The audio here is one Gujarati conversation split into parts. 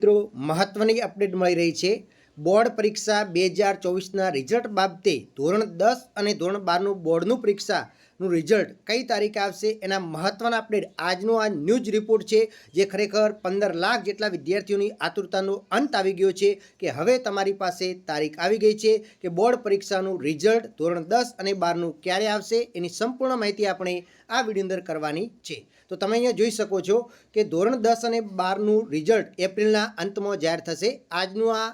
મિત્રો, મહત્વની અપડેટ મળી રહી છે. બોર્ડ પરીક્ષા બે હજાર ચોવીસના રિઝલ્ટ બાબતે ધોરણ દસ અને ધોરણ બારનું બોર્ડનું પરીક્ષાનું રિઝલ્ટ કઈ તારીખે આવશે એના મહત્વના અપડેટ આજનો આ ન્યૂઝ રિપોર્ટ છે, જે ખરેખર પંદર લાખ જેટલા વિદ્યાર્થીઓની આતુરતાનો અંત આવી ગયો છે કે હવે તમારી પાસે તારીખ આવી ગઈ છે કે બોર્ડ પરીક્ષાનું રિઝલ્ટ ધોરણ દસ અને બારનું ક્યારે આવશે એની સંપૂર્ણ માહિતી આપણે આ વીડિયો અંદર કરવાની છે. તો તમે અહીંયા જોઈ શકો છો કે ધોરણ દસ અને બારનું રિઝલ્ટ એપ્રિલના અંતમાં જાહેર થશે. આજનું આ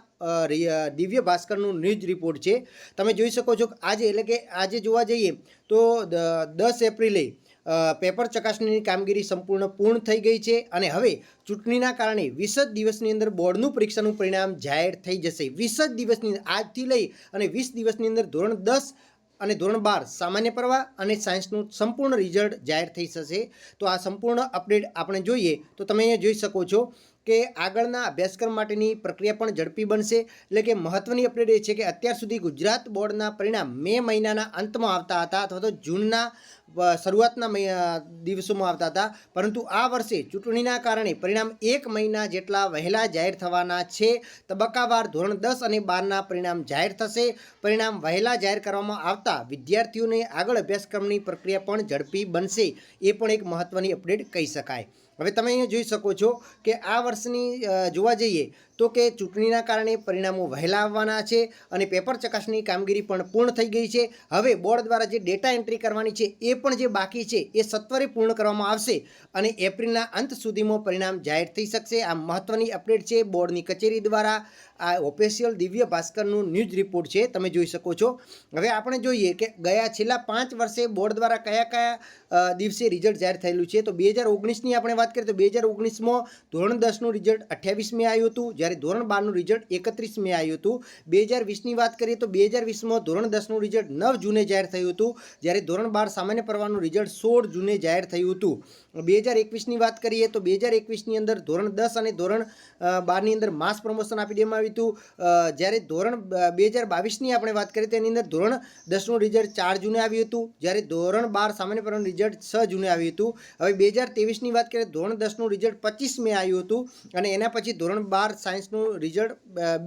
દિવ્ય ભાસ્કરનું ન્યૂઝ રિપોર્ટ છે. તમે જોઈ શકો છો આજે એટલે કે આજે જોવા જઈએ તો દસ એપ્રિલે પેપર ચકાસણીની કામગીરી સંપૂર્ણ પૂર્ણ થઈ ગઈ છે અને હવે ચૂંટણીના કારણે વીસ જ દિવસની અંદર બોર્ડનું પરીક્ષાનું પરિણામ જાહેર થઈ જશે. વીસ જ દિવસની આજથી લઈ અને વીસ દિવસની અંદર ધોરણ દસ અને ધોરણ બાર સામાન્ય પ્રવાહ અને સાયન્સનું સંપૂર્ણ રિઝલ્ટ જાહેર થઈ જશે. તો આ સંપૂર્ણ અપડેટ આપણે જોઈએ તો તમે અહીંયા જોઈ શકો છો. કે આગળના અભ્યાસક્રમ માટેની પ્રક્રિયા પણ ઝડપી બનશે. એટલે કે મહત્ત્વની અપડેટ એ છે કે અત્યાર સુધી ગુજરાત બોર્ડના પરિણામ મે મહિનાના અંતમાં આવતા હતા અથવા તો જૂનના શરૂઆતના દિવસોમાં આવતા હતા. પરંતુ આ વર્ષે ચૂંટણીના કારણે પરિણામ એક મહિના જેટલા વહેલા જાહેર થવાના છે. તબક્કાવાર ધોરણ દસ અને બારના પરિણામ જાહેર થશે. પરિણામ વહેલા જાહેર કરવામાં આવતા વિદ્યાર્થીઓને આગળ અભ્યાસક્રમની પ્રક્રિયા પણ ઝડપી બનશે. એ પણ એક મહત્ત્વની અપડેટ કહી શકાય. હવે તમે અહીંયા જોઈ શકો છો કે આ વર્ષની જોવા જઈએ તો કે ચૂંટણીના કારણે પરિણામો વહેલા આવવાના છે અને પેપર ચકાસણી કામગીરી પણ પૂર્ણ થઈ ગઈ છે. હવે બોર્ડ દ્વારા જે ડેટા એન્ટ્રી કરવાની છે એ પણ જે બાકી છે એ સત્વરે પૂર્ણ કરવામાં આવશે અને એપ્રિલના અંત સુધીમાં પરિણામ જાહેર થઈ શકશે. આ મહત્ત્વની અપડેટ છે બોર્ડની કચેરી દ્વારા. આ ઓફિશિયલ દિવ્ય ભાસ્કરનું ન્યૂઝ રિપોર્ટ છે, તમે જોઈ શકો છો. હવે આપણે જોઈએ કે ગયા છેલ્લા પાંચ વર્ષે બોર્ડ દ્વારા કયા કયા દિવસે રિઝલ્ટ જાહેર થયેલું છે. તો બે હજાર ઓગણીસની આપણે વાત કરીએ તો બે હજાર ઓગણીસમાં ધોરણ દસનું રિઝલ્ટ અઠ્યાવીસ મે આવ્યું હતું, જ્યારે ધોરણ બારનું રિઝલ્ટ એકત્રીસ મે આવ્યું હતું. બે હજાર વીસની વાત કરીએ તો બે હજાર વીસમાં ધોરણ દસનું રિઝલ્ટ નવ જૂને જાહેર થયું હતું, જ્યારે ધોરણ બાર સામાન્ય પ્રવાહનું રિઝલ્ટ સોળ જૂને જાહેર થયું હતું. બે હજાર એકવીસની વાત કરીએ તો બે હજાર એકવીસની અંદર ધોરણ દસ અને ધોરણ બારની અંદર માસ પ્રમોશન આપી દેવામાં આવ્યું હતું. જ્યારે ધોરણ બે હજાર બાવીસની આપણે વાત કરીએ તેની અંદર ધોરણ દસનું રિઝલ્ટ ચાર જૂને આવ્યું હતું, જ્યારે ધોરણ બાર સામાન્ય પ્રવાહનું રિઝલ્ટ છ જૂને આવ્યું હતું. હવે બે હજાર તેવીસની વાત કરીએ ધોરણ દસનું રિઝલ્ટ પચીસ મે આવ્યું હતું અને એના પછી ધોરણ બાર સાયન્સનું રિઝલ્ટ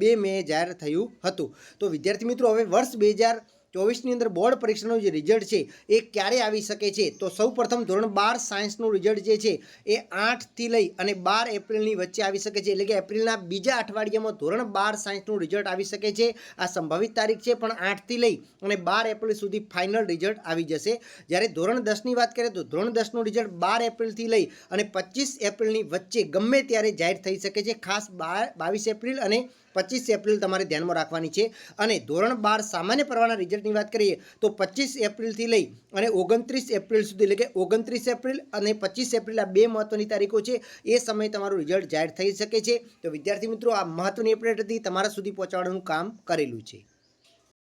બે મે જાહેર થયું હતું. તો વિદ્યાર્થી મિત્રો, હવે વર્ષ બે હજાર ચોવીસની અંદર બોર્ડ પરીક્ષાનું જે રિઝલ્ટ છે એ ક્યારે આવી શકે છે? તો સૌ પ્રથમ ધોરણ બાર સાયન્સનું રિઝલ્ટ જે છે એ આઠથી લઈ અને બાર એપ્રિલની વચ્ચે આવી શકે છે. એટલે કે એપ્રિલના બીજા અઠવાડિયામાં ધોરણ બાર સાયન્સનું રિઝલ્ટ આવી શકે છે. આ સંભવિત તારીખ છે, પણ આઠથી લઈ અને બાર એપ્રિલ સુધી ફાઇનલ રિઝલ્ટ આવી જશે. જ્યારે ધોરણ દસની વાત કરીએ તો ધોરણ દસનું રિઝલ્ટ બાર એપ્રિલથી લઈ અને પચીસ એપ્રિલની વચ્ચે ગમે ત્યારે જાહેર થઈ શકે છે. ખાસ બાર, બાવીસ એપ્રિલ અને પચીસ એપ્રિલ તમારે ધ્યાનમાં રાખવાની છે. અને ધોરણ બાર સામાન્ય પ્રવાહના રિઝલ્ટની વાત કરીએ, તો પચીસ એપ્રિલથી લઈ અને ઓગણત્રીસ એપ્રિલ સુધી, એટલે કે ઓગણત્રીસ એપ્રિલ અને પચીસ એપ્રિલ આ બે મહત્ત્વની તારીખો છે, એ સમયે તમારું રિઝલ્ટ જાહેર થઈ શકે છે. તો વિદ્યાર્થી મિત્રો, આ મહત્ત્વની અપડેટ હતી. તમારા સુધી પહોંચાડવાનું કામ કરેલું છે.